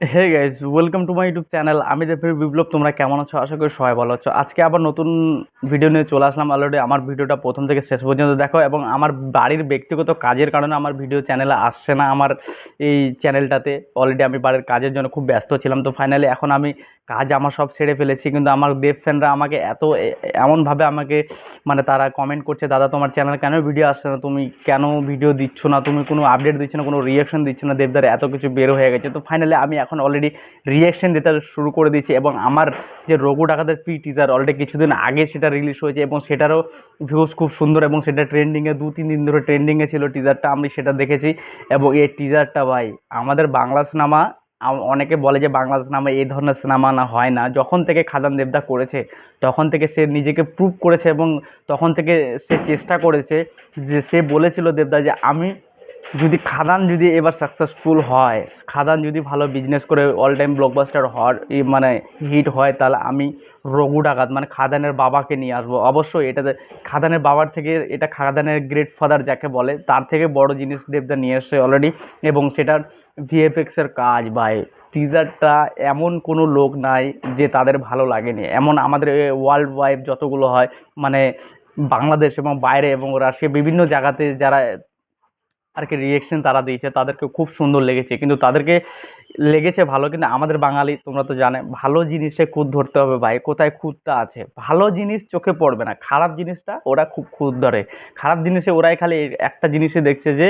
Hey guys welcome to my YouTube channel আমি দেবের বিপ্লব, তোমরা কেমন আছো? আশা করি সবাই ভালো আছো। আজকে আবার নতুন ভিডিও নিয়ে চলে আসলাম। অলরেডি আমার ভিডিওটা প্রথম থেকে শেষ পর্যন্ত দেখো এবং আমার বাড়ির ব্যক্তিগত কাজের কারণে আমার ভিডিও চ্যানেলে আসছে না আমার এই চ্যানেলটাতে অলরেডি আমি বাড়ির কাজের জন্য খুব ব্যস্ত ছিলাম। তো ফাইনালি এখন আমি কাজ আমার সব ছেড়ে ফেলেছি। কিন্তু আমার দেব ফ্যানরা আমাকে এত এমনভাবে আমাকে মানে তারা কমেন্ট করছে, দাদা, তোমার চ্যানেল কেন ভিডিও আসছে না? তুমি কেন ভিডিও দিচ্ছ না? তুমি কোনো আপডেট দিচ্ছ না? কোনো রিয়াকশন দিচ্ছ না? দেবদার এত কিছু বের হয়ে গেছে। তো ফাইনালি আমি এখন অলরেডি রিয়াকশন দিতে শুরু করে দিয়েছে এবং আমার যে রঘু ডাকাতের প্রি টিজার অলরেডি কিছুদিন আগে সেটা রিলিজ হয়েছে এবং সেটারও ভিউজ খুব সুন্দর এবং সেটা ট্রেন্ডিংয়ে দু, তিন দিন ধরে ট্রেন্ডিংয়ে ছিল টিজারটা আমি সেটা দেখেছি এবং এই টিজারটা ভাই আমাদের বাংলা সিনেমা অনেকে বলে যে বাংলা সিনেমা এই ধরনের সিনেমা না হয় না। যখন থেকে খাদান দেবদা করেছে, তখন থেকে সে নিজেকে প্রুভ করেছে এবং তখন থেকে সে চেষ্টা করেছে যে সে বলেছিল দেবদা যে আমি যদি খাদান যদি এবার সাকসেসফুল হয়, খাদান যদি ভালো বিজনেস করে অল টাইম ব্লকবাস্টার হওয়ার মানে হিট হয়, তাহলে আমি রঘু ডাকাত মানে খাদানের বাবাকে নিয়ে আসব। অবশ্যই এটাতে খাদানের বাবার থেকে এটা খাদানের গ্রেট ফাদার যাকে বলে, তার থেকে বড় জিনিস দেবদা নিয়ে এসছে অলরেডি এবং সেটার ভিএফএক্সের কাজ ভাই টিজারটা এমন কোনো লোক নাই যে তাদের ভালো লাগেনি। এমন আমাদের ওয়ার্ল্ড ওয়াইড যতগুলো হয় মানে বাংলাদেশ এবং বাইরে এবং রাশিয়া, বিভিন্ন জায়গাতে যারা আর কি রিয়েকশন তারা দিয়েছে তাদেরকে খুব সুন্দর লেগেছে। কিন্তু তাদেরকে লেগেছে ভালো কিন্তু আমাদের বাঙালি তোমরা তো জানে, ভালো জিনিসে খুঁত ধরতে হবে ভাই, কোথায় খুঁতটা আছে? ভালো জিনিস চোখে পড়বে না, খারাপ জিনিসটা ওরা খুব খুঁত ধরে। খারাপ জিনিসে ওরাই খালি একটা জিনিসে দেখছে যে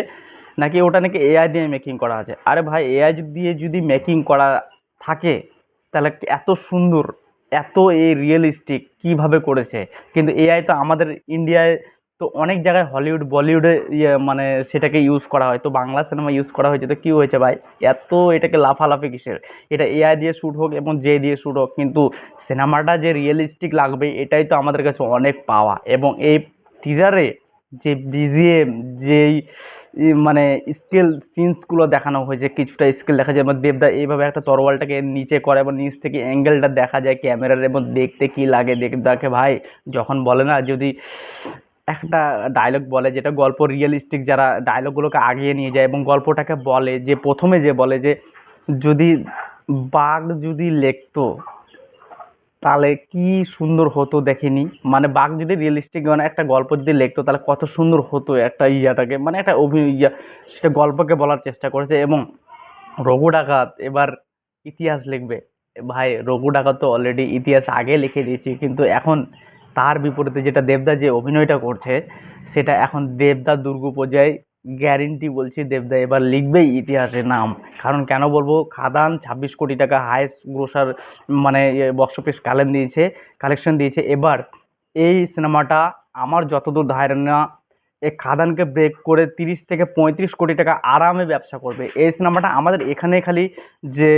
নাকি ওটা নাকি এআই দিয়ে মেকিং করা আছে। আরে ভাই এআই দিয়ে যদি মেকিং করা থাকে, তাহলে এত সুন্দর, এত এই রিয়েলিস্টিক কীভাবে করেছে? কিন্তু এআই তো আমাদের ইন্ডিয়ায় তো অনেক জায়গায় হলিউড, বলিউডে ইয়ে মানে সেটাকে ইউজ করা হয়। তো বাংলা সিনেমা ইউজ করা হয়েছে। তো কী হয়েছে ভাই? এত এটাকে লাফালাফি কিসের? এটা এআই দিয়ে শ্যুট হোক এবং যে দিয়ে শ্যুট হোক, কিন্তু সিনেমাটা যে রিয়েলিস্টিক লাগবে, এটাই তো আমাদের কাছে অনেক পাওয়া। এবং এই টিজারে যে বিজিএম যেই মানে স্কেল সিনসগুলো দেখানো হয়েছে, কিছুটা স্কেল দেখা যায়। এবং দেবদা এইভাবে একটা তরোয়ালটাকে নিচে করে এবং নিচ থেকে অ্যাঙ্গেলটা দেখা যায় ক্যামেরার এবং দেখতে কী লাগে দেবদাকে। ভাই, যখন বলে না যদি একটা ডায়লগ বলে যেটা গল্প রিয়েলিস্টিক যারা ডায়লগগুলোকে আগিয়ে নিয়ে যায় এবং গল্পটাকে বলে যে প্রথমে যে বলে যে যদি বাঘ যদি লেখতো, তাহলে কি সুন্দর হতো দেখেনি? মানে বাঘ যদি রিয়েলিস্টিক মানে একটা গল্প যদি লিখতো, তাহলে কত সুন্দর হতো একটা ইয়াটাকে মানে একটা অভি, ইয়া, সেটা গল্পকে বলার চেষ্টা করেছে এবং রঘু ডাকাত এবার ইতিহাস লিখবে। ভাই, রঘু ডাকাত তো অলরেডি ইতিহাস আগে লিখে দিয়েছি, কিন্তু এখন তার বিপরীতে যেটা দেবদা যে অভিনয়টা করছে, সেটা এখন দেবদা দুর্গাপূজায় গ্যারেন্টি বলছি দেবদা এবার লিখবেই ইতিহাসে নাম। কারণ কেন বলব, খাদান ছাব্বিশ কোটি টাকা হায়েস্ট গ্রোসার মানে বক্স অফিস কালেন দিয়েছে কালেকশন দিয়েছে। এবার এই সিনেমাটা আমার যতদূর ধারণা এই খাদানকে ব্রেক করে তিরিশ থেকে পঁয়ত্রিশ কোটি টাকা আরামে ব্যবসা করবে। এই সিনেমাটা আমাদের এখানে খালি যে,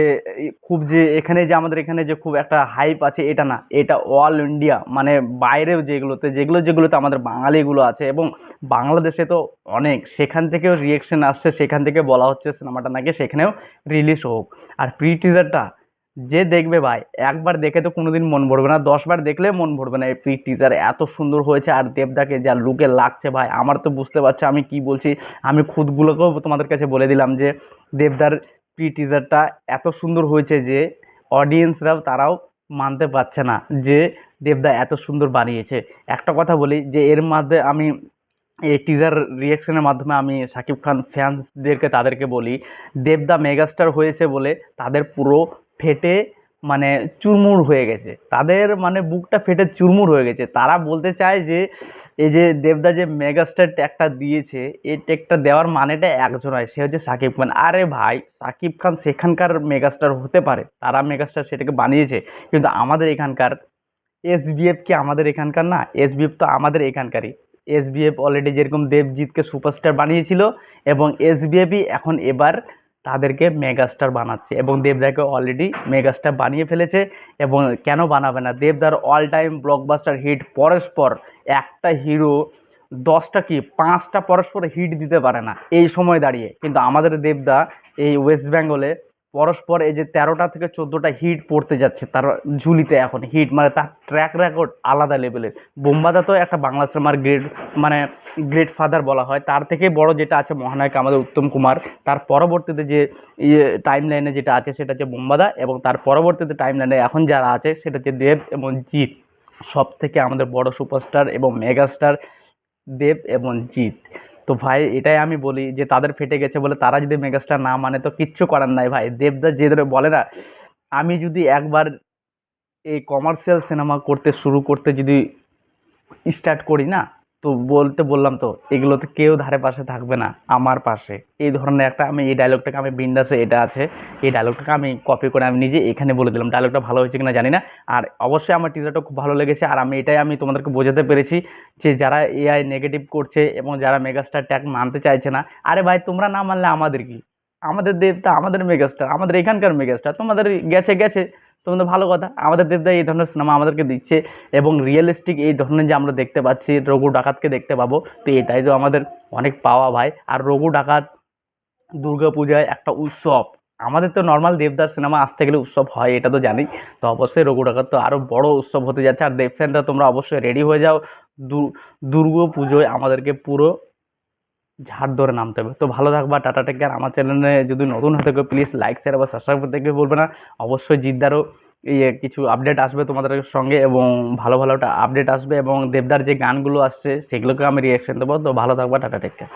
খুব যে, এখানে যে, আমাদের এখানে যে খুব একটা হাইপ আছে, এটা না। এটা অল ইন্ডিয়া মানে বাইরেও যেগুলোতে, যেগুলো যেগুলোতে আমাদের বাঙালিগুলো আছে এবং বাংলাদেশে তো অনেক। সেখান থেকেও রিয়েকশন আসছে, সেখান থেকে বলা হচ্ছে সিনেমাটা নাকি সেখানেও রিলিজ হোক। আর প্রি টিজারটা যে দেখবে ভাই, একবার দেখে তো কোনোদিন মন ভরবে না। দশবার দেখলে মন ভরবে না এই প্রি টিজার এত সুন্দর হয়েছে আর দেবদাকে যা লুকে লাগছে ভাই, আমার তো বুঝতে পারছ আমি কি বলছি। আমি খুদগুলোকেও তোমাদের কাছে বলে দিলাম যে, দেবদার প্রি টিজারটা এত সুন্দর হয়েছে যে অডিয়েন্সরাও তারাও মানতে পারছে না যে, দেবদা এত সুন্দর বানিয়েছে। একটা কথা বলি যে, এর মধ্যে আমি এই টিজার রিয়াকশনের মাধ্যমে আমি শাকিব খান ফ্যান্সদেরকে তাদেরকে বলি, দেবদা মেগাস্টার হয়েছে বলে তাদের পুরো ফেটে মানে চুরমুর হয়ে গেছে। তাদের মানে বুকটা ফেটে চুরমুর হয়ে গেছে। তারা বলতে চায় যে, এই যে দেবদা যে মেগাস্টার ট্যাগটা দিয়েছে, এই ট্যাগটা দেওয়ার মানেটা একজন হয়, সে হচ্ছে শাকিব খান। আরে ভাই, সাকিব খান সেখানকার মেগাস্টার হতে পারে, তারা মেগাস্টার সেটাকে বানিয়েছে। কিন্তু আমাদের এখানকার এসবিএফ কি আমাদের এখানকার না? এসবিএফ তো আমাদের এখানকারই। এসবিএফ অলরেডি যেরকম দেবজিৎকে সুপারস্টার বানিয়েছিল, এবং এসবিএফই এখন এবার তাদেরকে মেগাস্টার বানাচ্ছে এবং দেবদাকে অলরেডি মেগাস্টার বানিয়ে ফেলেছে এবং কেন বানাবে না? দেবদার অল টাইম ব্লকবাস্টার হিট পরস্পর একটা হিরো দশটা কি পাঁচটা পরস্পর হিট দিতে পারে না। এই সময় দাঁড়িয়ে কিন্তু আমাদের দেবদা এই ওয়েস্ট বেঙ্গলে পরস্পর এই যে তেরোটা থেকে চোদ্দোটা হিট পড়তে যাচ্ছে, তার ঝুলিতে এখন হিট মানে তার ট্র্যাক রেকর্ড আলাদা লেভেলের বোম্বাদা তো একটা বাংলা সিনেমার গ্রেট মানে গ্রেট ফাদার বলা হয়। তার থেকে বড় যেটা আছে মহানায়ক আমাদের উত্তম কুমার। তার পরবর্তীতে যে ইয়ে টাইম লাইনে যেটা আছে, সেটা হচ্ছে বোম্বাদা এবং তার পরবর্তীতে টাইম লাইনে এখন যারা আছে, সেটা হচ্ছে দেব এবং জিৎ। সব থেকে আমাদের বড় সুপারস্টার এবং মেগাস্টার দেব এবং জিৎ। তো ভাই, এটাই আমি বলি যে তাদের ফেটে গেছে বলে তারা যদি মেগাস্টার না মানে তো কিচ্ছু করার নাই ভাই। দেবদাস যে ধরে বলে না, আমি যদি একবার এই কমার্শিয়াল সিনেমা করতে শুরু করতে যদি স্টার্ট করি না তো বলতে বললাম তো এগুলোতে কেউ ধারে পাশে থাকবে না, আমার পাশে। এই ধরনের একটা আমি, এই ডায়লগটাকে আমি বিন্দাসে এটা আছে। এই ডায়লগটাকে আমি কপি করে আমি নিজে এখানে বলে দিলাম ডায়লগটা ভালো হয়েছে কিনা জানি না। আর অবশ্যই আমার টিজারটা খুব ভালো লেগেছে, আর আমি এটাই আমি তোমাদেরকে বোঝাতে পেরেছি যে যারা এআই নেগেটিভ করছে এবং যারা মেগাস্টার ট্যাগ মানতে চাইছে না, আরে ভাই তোমরা না মানলে আমাদের কি? আমাদের দেবতা আমাদের মেগাস্টার আমাদের এখানকার মেগাস্টার তোমাদের গেছে গেছে। তোমাদের ভালো কথা। আমাদের দেবদা এই ধরনের সিনেমা আমাদেরকে দিচ্ছে এবং রিয়েলিস্টিক এই ধরনের যে আমরা দেখতে পাচ্ছি, রঘু ডাকাতকে দেখতে পাবো, তো এটাই তো আমাদের অনেক পাওয়া ভাই। আর রঘু ডাকাত, দুর্গা পূজায় একটা উৎসব। আমাদের তো নর্মাল দেবদার সিনেমা আসতে গেলে উৎসব হয়, এটা তো জানি। তো অবশ্যই রঘু ডাকাত তো আরও বড় উৎসব হতে যাচ্ছে। আর দেব তোমরা অবশ্যই রেডি হয়ে যাও। দুর্গা পুজোয় আমাদেরকে পুরো ঝাড় ধরে নামতে হবে। তো ভালো থাকবা, টাটা টেক কেয়ার আমার চ্যানেলে যদি নতুন হয়ে থাকে প্লিজ লাইক শেয়ার বা সাবস্ক্রাইব করতে কেউ বলবে না। অবশ্যই জিদ্দারও ইয়ে কিছু আপডেট আসবে তোমাদের সঙ্গে এবং ভালো ভালোটা আপডেট আসবে এবং দেবদার যে গানগুলো আসছে, সেগুলোকে আমি রিয়াকশন দেবো। তো ভালো থাকবা, টাটা টেক কেয়ার